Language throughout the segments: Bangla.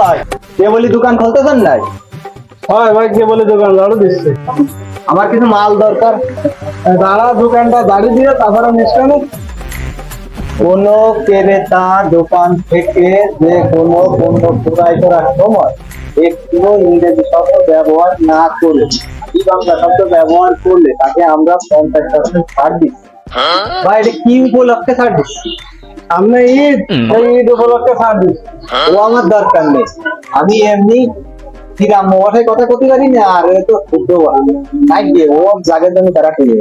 ভাই কেবলি দোকান খুলতেছেন নাই? হয় ভাই কে বলে দোকান ঝাড়ু দিচ্ছে। আমার কিছু মাল দরকার। দাঁড়া দোকানটা দাঁড়িয়ে দিয়ে তারপরে মিষ্টানো কোন ক্রেতা দোকান থেকে যে কোনো পণ্য ক্রয় করার সময় একটু ইংরেজি শব্দ ব্যবহার না করে বাংলা শব্দ ব্যবহার করলে তাকে আমরা পঞ্চাশ পার্সেন্ট ছাড় দিচ্ছি। ভাই এটা কি উপলক্ষে ছাড় দিচ্ছি? সামনে ঈদ এই ঈদ উপলক্ষে ছাড় ও আমার দরকার নেই। আমি এমনি কিরাম মোবাইলে কথা করতে পারি না আর এ তো শুদ্ধ নাই তাই গিয়ে ও জাগের জন্য তারা খেয়ে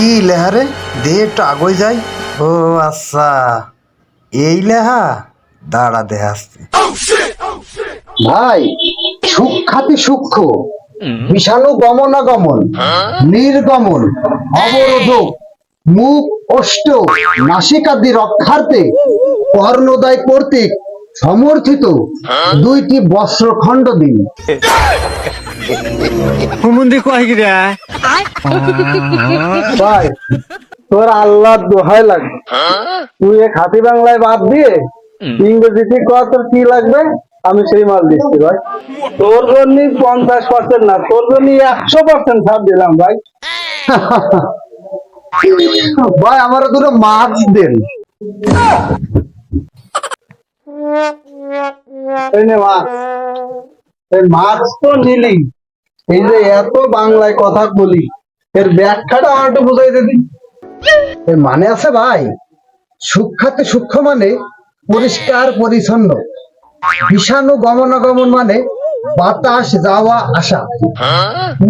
কি লেহা রে? দে একটু যাই। ও আচ্ছা। এই লেহা? দাঁড়া দে আসতে ভাই সূক্ষাতি সূক্ষ্ম বিষাণু গমনাগমন, নির্গমন অবরোধক মুখ অষ্ট নাসিকাদি রক্ষার্থে কর্ণোদয় কর্তৃক সমর্থিত দুইটি বস্ত্রখণ্ড দিন। ভাই, তোর আল্লাহর দোহাই লাগবে। তুই এ খাঁটি বাংলায় বাদ দিয়ে ইংরেজিতে কি লাগবে? আমি সেই মাল দিচ্ছি, ভাই। তোর জন্য পঞ্চাশ পার্সেন্ট না, তোর জন্য একশো পার্সেন্ট ছাড় দিলাম, ভাই। ভাই আমার দুটো মাছ দেন। মাছ। মাছ তো নিলি। এই যে এত বাংলায় কথা বলি, এর ব্যাখ্যাটা আমার একটু বুঝাই দিবি? এর মানে আছে ভাই, সূক্ষাতি সূক্ষ্ম মানে পরিষ্কার, পরিচ্ছন্ন। বিষাণু গমনাগমন মানে বাতাস, যাওয়া, আসা।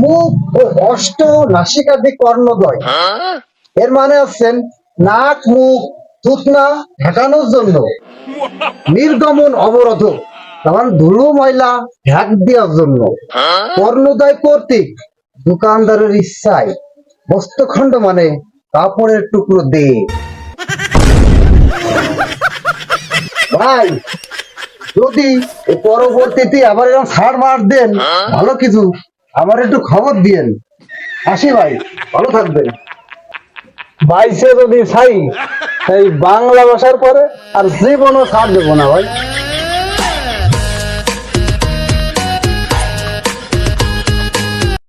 মুখ ও অষ্ট নাসিকাদি কর্ণদয় এর মানে হচ্ছেন নাক, মুখ, থুতনা ঢাকানোর জন্য। নির্গমন অবরোধ যেমন ধুলো ময়লা ঢাক দেওয়ার জন্য। কর্ণদয় কর্তৃক দোকানদারের ইচ্ছায় বস্ত্রখণ্ড মানে কাপড়ের টুকরো দে। ভাই যদি পরবর্তীতে আবার এরকম ছাড় মার দেন ভালো কিছু আমার একটু খবর দিয়েন। আসি ভাই ভালো থাকবেন। বাইশে যদি ছাই এই বাংলা ভাষার পরে আর জীবনও ছাড় দেবো না ভাই।